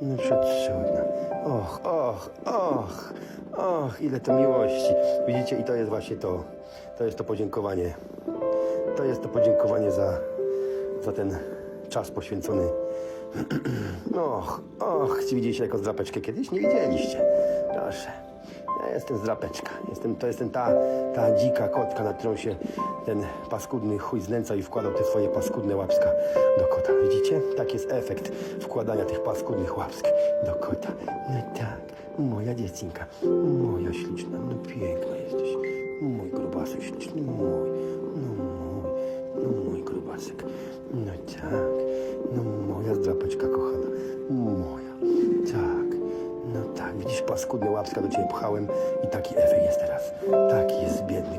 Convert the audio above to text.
No przecudna. Och, och, och, och, ile to miłości. Widzicie, i to jest właśnie to. To jest to podziękowanie. To jest to podziękowanie za, za ten czas poświęcony. Och, och, czy widzieliście jako zdrapeczkę kiedyś? Nie widzieliście. Jestem zdrapeczka. Jestem, to jestem ta, ta dzika kotka, na którą się ten paskudny chuj znęcał i wkładał te swoje paskudne łapska do kota. Widzicie? Tak jest efekt wkładania tych paskudnych łapsk do kota. No tak, moja dziewczynka, moja śliczna, no piękna jesteś. Mój grubasek śliczny, mój, no mój, no mój grubasek. No tak, no moja zdrapeczka paskudne łapska do ciebie pchałem i taki efekt jest teraz. Taki jest biedny